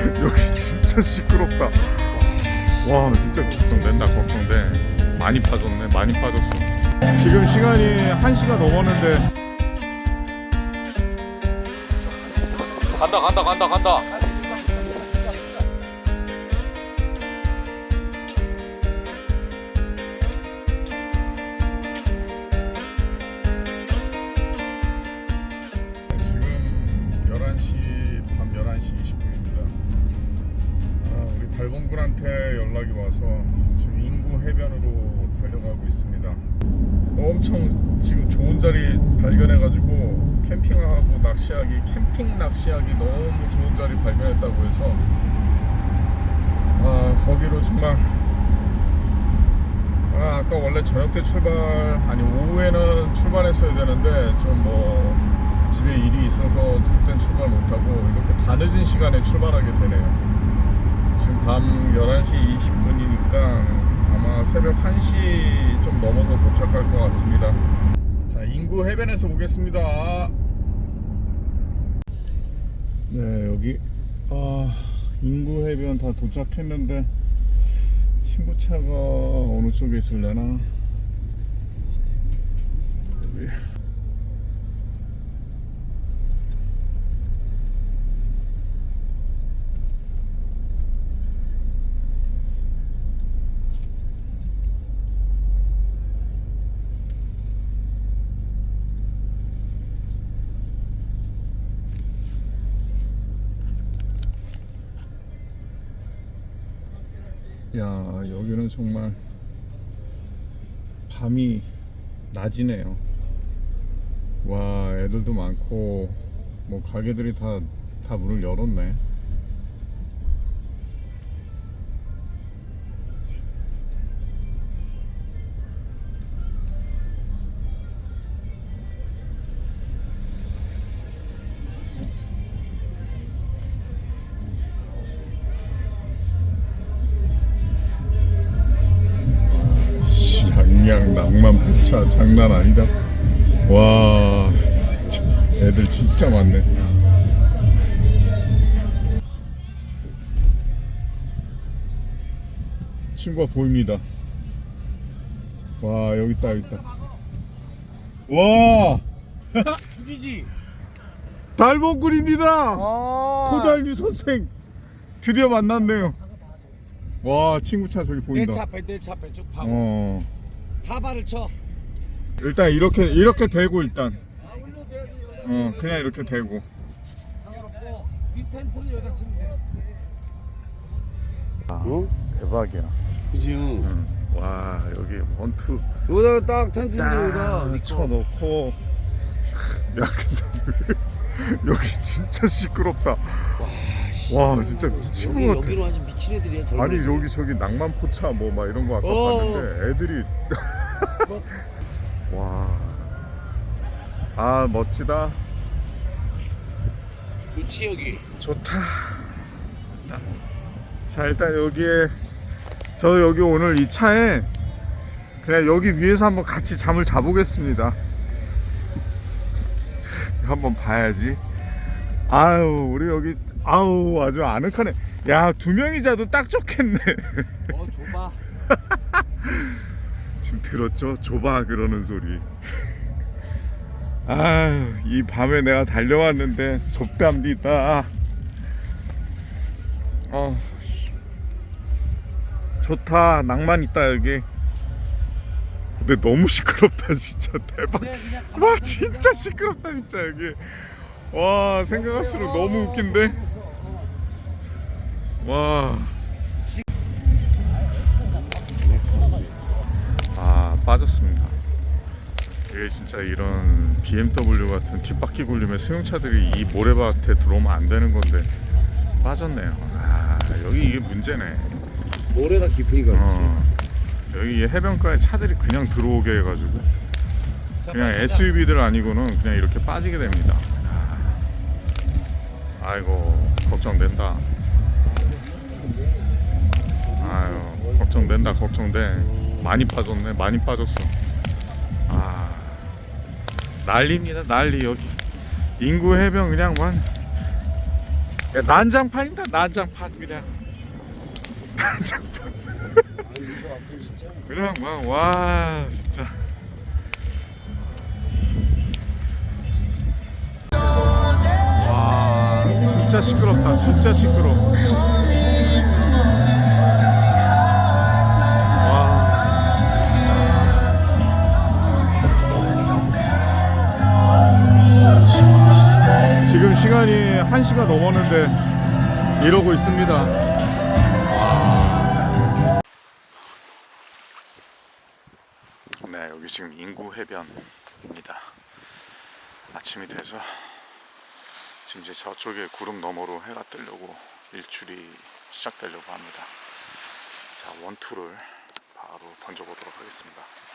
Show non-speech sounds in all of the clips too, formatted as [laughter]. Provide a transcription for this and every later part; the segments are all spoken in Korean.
[laughs] 여기 진짜 시끄럽다. 와 진짜 걱정된다 걱정돼. 많이 빠졌네 많이 빠졌어. 지금 시간이 1시가 넘었는데 간다 간다 간다 간다. 달려가고 있습니다. 엄청 지금 좋은 자리 발견해가지고 캠핑하고 낚시하기 캠핑 낚시하기 너무 좋은 자리 발견했다고 해서 아 거기로 정말 아, 아까 원래 저녁 때 출발 아니 오후에는 출발했어야 되는데 좀 뭐 집에 일이 있어서 그땐 출발 못하고 이렇게 다 늦은 시간에 출발하게 되네요. 지금 밤 11시 20분이니까 아마 새벽 1시 좀 넘어서 도착할 것 같습니다. 자, 인구 해변에서 보겠습니다. 네, 여기 아, 인구 해변 다 도착했는데 친구 차가 어느 쪽에 있을려나? 여기. 야 여기는 정말 밤이 낮이네요. 와 애들도 많고 뭐 가게들이 다 다 문을 열었네 낭만 포차 장난 아니다. 와 진짜 애들 진짜 많네. 친구가 보입니다. 와 여기 있다 여기 있다. 와! [laughs] 죽이지. 달봉굴입니다! 아. 토달류 선생. 드디어 만났네요. 와 친구 차 저기 내 보인다. 차 앞에 내차 앞에 쭉 파고 어 다 발을 쳐. 일단 이렇게 이렇게 대고 일단 어 그냥 이렇게 대고 상관없고 이 텐트를 여기다 치면 돼. 어? 대박이야 그지. 응. 와 여기 원투 여기다가 딱 텐트 딱 여기다 쳐놓고 야 근데 [laughs] 여기 진짜 시끄럽다 와 진짜 미친 여기 것 같아 여기로 완전 미친 애들이야. 젊은 아니 애들. 여기 저기 낭만 포차 뭐 막 이런 거 아까 어. 봤는데 애들이 [laughs] 뭐, 와 아 멋지다 좋지 여기. 좋다. 자 일단 여기에 저 여기 오늘 이 차에 그냥 여기 위에서 한번 같이 잠을 자보겠습니다. [laughs] 한번 봐야지. 아유 우리 여기 아우 아주 아늑하네. 야 두 명이 자도 딱 좋겠네. 어 좁아. [laughs] 지금 들었죠? 좁아 그러는 소리. 아유 이 밤에 내가 달려왔는데 좁답니다. 어 좋다 낭만 있다 여기. 근데 너무 시끄럽다 진짜 대박. 와 진짜 시끄럽다 진짜 여기. 와 생각할수록 너무 웃긴데. 와. 아 빠졌습니다. 이게 진짜 이런 BMW 같은 뒷바퀴 굴림의 승용차들이 이 모래밭에 들어오면 안 되는 건데 빠졌네요. 아 여기 이게 문제네. 모래가 깊으니까 그렇지. 어, 여기 이 해변가에 차들이 그냥 들어오게 해가지고 그냥 SUV들 아니고는 그냥 이렇게 빠지게 됩니다. 아, 아이고 걱정된다. 아유 걱정된다 걱정돼. 많이 빠졌네 많이 빠졌어. 아 난리입니다 난리 여기. 인구 해변 그냥 완 야, 난장판이다 난장판 그냥. [laughs] 난장판. [laughs] 그냥 막와 진짜. 와 진짜 시끄럽다 진짜 시끄러 와 1시가 넘었는데 이러고 있습니다 네, 여기 지금 인구 해변입니다. 아침이 돼서 지금 이제 저쪽에 구름 너머로 해가 뜨려고 일출이 시작되려고 합니다. 자, 원투를 바로 던져보도록 하겠습니다.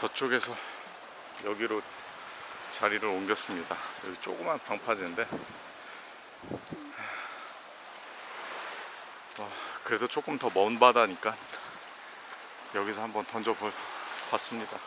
저쪽에서 여기로 자리를 옮겼습니다. 여기 조그만 방파제인데 와, 그래도 조금 더 먼 바다니까 여기서 한번 던져 봤습니다.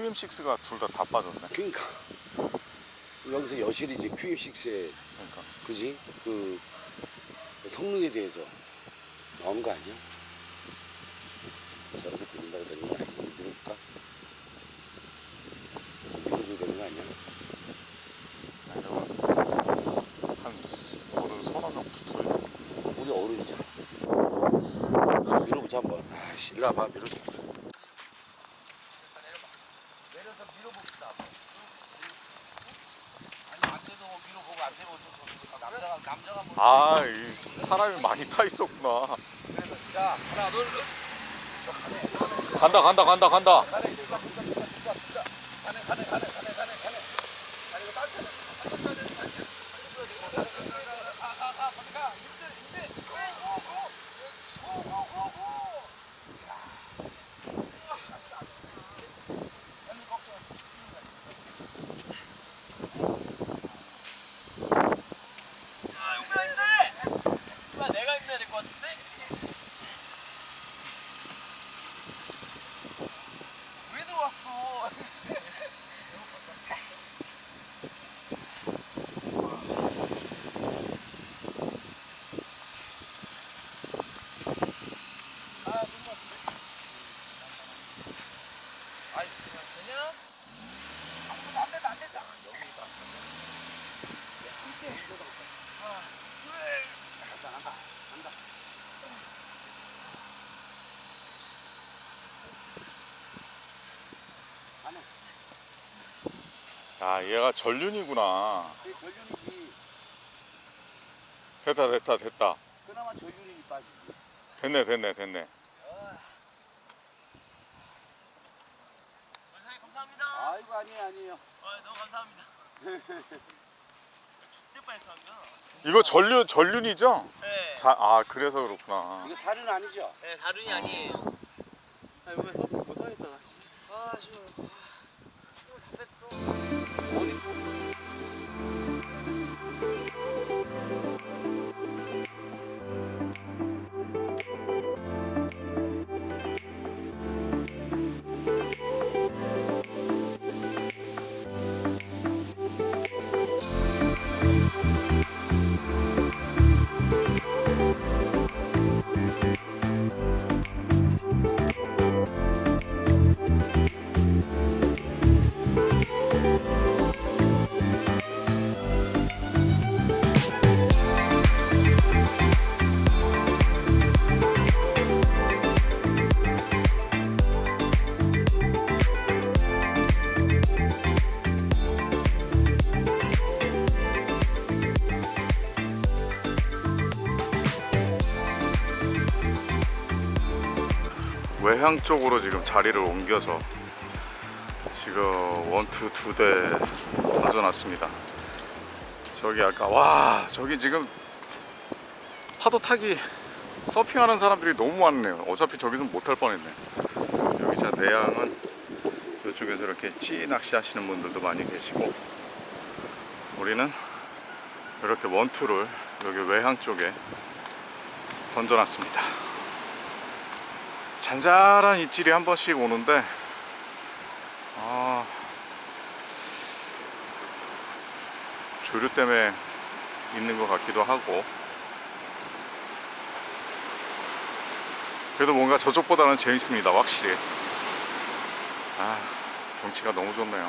QM6가 둘 다 다 빠졌네. 그러니까 여기서 여실이지 QF6의 그러니까 그지 그 성능에 대해서 나오는 거 아니야? 저렇게 들린다고 되는 거 아니야? 밀어볼까? 밀어줘야 되는 거 아니야? 내가 한 어른 서너 명 붙어요. 우리 어른이잖아. 밀어보자 한번. 아씨, 일로 와봐, 밀어줘. 내려서 밀어봅시다. 아니 안 돼도 밀어보고 안 되면 어쩔 수 없어. 남자가 남자가 뭐. 아, 이 타 있었구나. 자 하나 둘. 간다, 간다, 간다, 간다. 아이 얘가 전륜이구나. 내 전륜이지. 됐다 됐다 됐다. 그나마 전륜이 빠지지. 됐네 됐네 됐네. 아이고 아니에요 아니에요 아, 너무 감사합니다. [laughs] 죽을. 이거 전륜 전륜이죠? 네. 사, 아 그래서 그렇구나 이거 살은 아니죠? 네, 다른이 아니에요. 아 여기 서못 하겠다 아, 지금 힘을 다 뺐어. 어디 외향 쪽으로 지금 자리를 옮겨서 지금 원투 두 대 던져놨습니다. 저기 아까 와 저기 지금 파도 타기 서핑하는 사람들이 너무 많네요. 어차피 저기서 못할 뻔했네. 여기 자 내양은 이쪽에서 이렇게 찌 낚시 하시는 분들도 많이 계시고 우리는 이렇게 원투를 여기 외향 쪽에 던져놨습니다. 잔잔한 입질이 한 번씩 오는데 아 조류 때문에 있는 것 같기도 하고. 그래도 뭔가 저쪽보다는 재밌습니다 확실히. 아 경치가 너무 좋네요.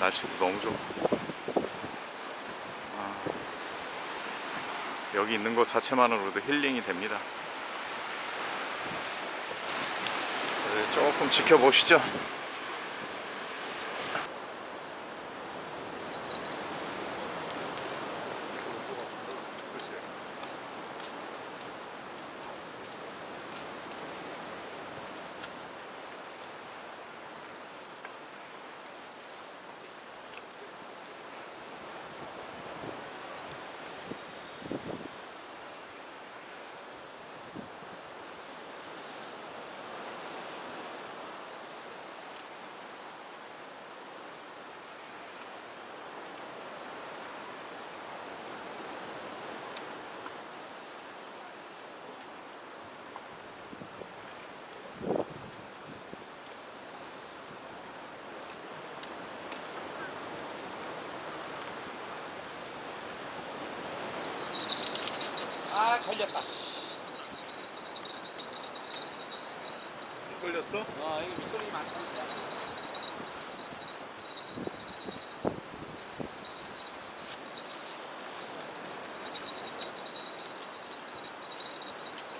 날씨도 너무 좋고. 아, 여기 있는 것 자체만으로도 힐링이 됩니다 네, 조금 지켜보시죠. 아 걸렸다 걸렸어? 어 여기 밑돌이 많다니까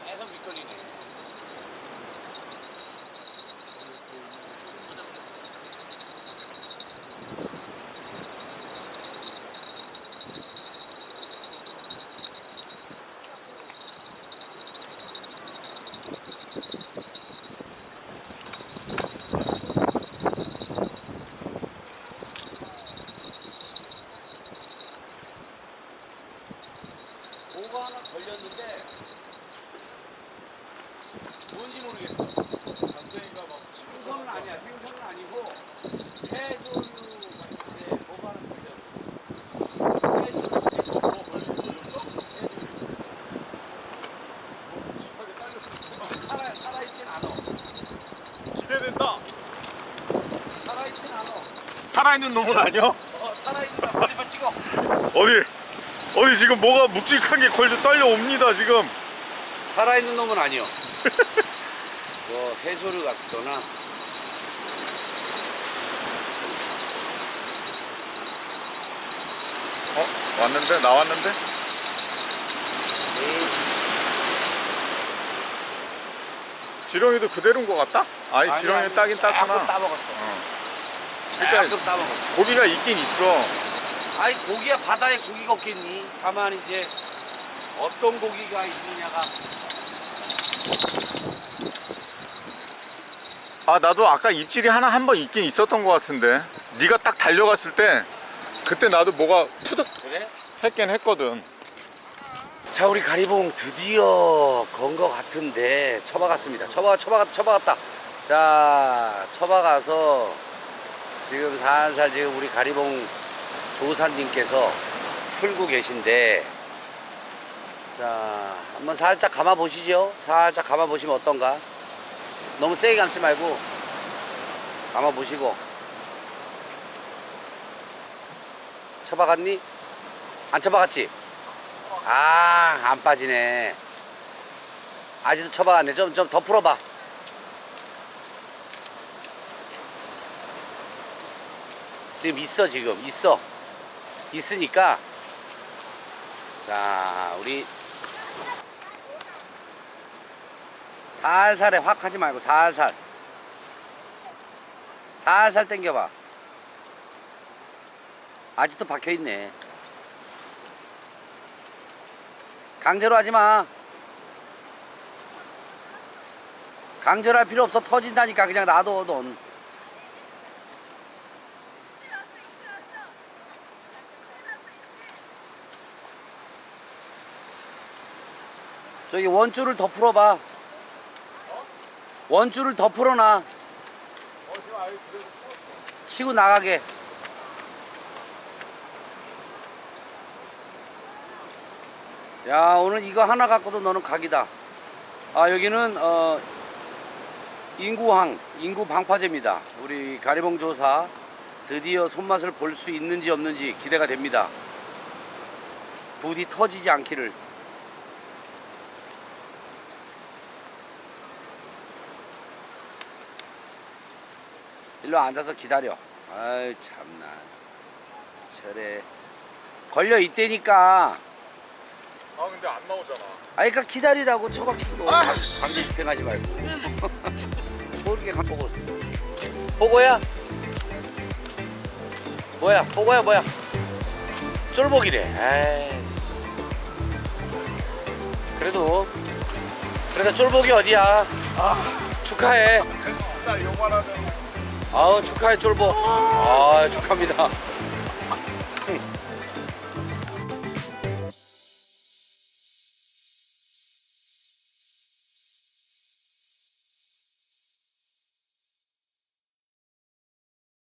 계속 밑돌이네 뭐가 하나 걸렸는데 뭔지 모르겠어. 잠재이가 막 생선은 아니야. 생선은 아니고 해조류 같은데 뭐가 하나 걸렸어. 해조류 해조류 뭐 걸렸어? 해조류. 묵직하게 딸려. 살아 살아있진 않아. 기대된다. 살아있진 않아. 살아있는 놈은 아니야? 어 살아있는 거 머리만 찍어. 어디? 어디 지금 뭐가 묵직하게 걸려 딸려옵니다 지금. 살아있는 놈은 아니요. [laughs] 뭐 해조류 같거나 어? 왔는데? 나왔는데? 지렁이도 그대로인 것 같다? 아니, 지렁이 따긴 조금 따구나 따먹었어. 그 러니까 조금 따먹었어. 고기가 있긴 있어 아니 고기야 바다에 고기가 없겠니? 다만 이제 어떤 고기가 있느냐가 아 나도 아까 입질이 하나 한 번 있긴 있었던 것 같은데 네가 딱 달려갔을 때 그때 나도 뭐가 푸득 그래? 했긴 했거든 자 우리 가리봉 드디어 건 거 같은데 쳐박았습니다 쳐박 쳐박 쳐박았다 자 쳐박아서 지금 살살 지금 우리 가리봉 조사님께서 풀고 계신데 자 한번 살짝 감아 보시죠 살짝 감아 보시면 어떤가 너무 세게 감지 말고 감아 보시고 쳐박았니? 안 쳐박았지? 아, 안 빠지네. 아직도 쳐박았네. 좀, 좀 더 풀어봐. 지금 있어, 지금. 있어. 있으니까. 자, 우리. 살살해. 확 하지 말고, 살살. 살살 당겨봐. 아직도 박혀있네. 강제로 하지 마. 강제로 할 필요 없어. 터진다니까 그냥 놔둬 넌. 저기 원줄을 더 풀어봐. 원줄을 더 풀어놔. 치고 나가게. 야 오늘 이거 하나 갖고도 너는 각이다. 아 여기는 어 인구항 인구 방파제입니다. 우리 가리봉 조사 드디어 손맛을 볼 수 있는지 없는지 기대가 됩니다. 부디 터지지 않기를. 일로 앉아서 기다려. 아이 참나. 저래. 걸려 있대니까. 아 근데 안 나오잖아. 아니 그러니까 기다리라고 처박히고 아, 강제 집행하지 말고. [laughs] 모르게 보고. 보고야? 뭐야? 보고야 뭐야? 쫄복이래. 에이. 그래도 그래도 쫄복이 어디야? 축하해. 진짜 요만하면 아우 축하해 쫄복 아 축하합니다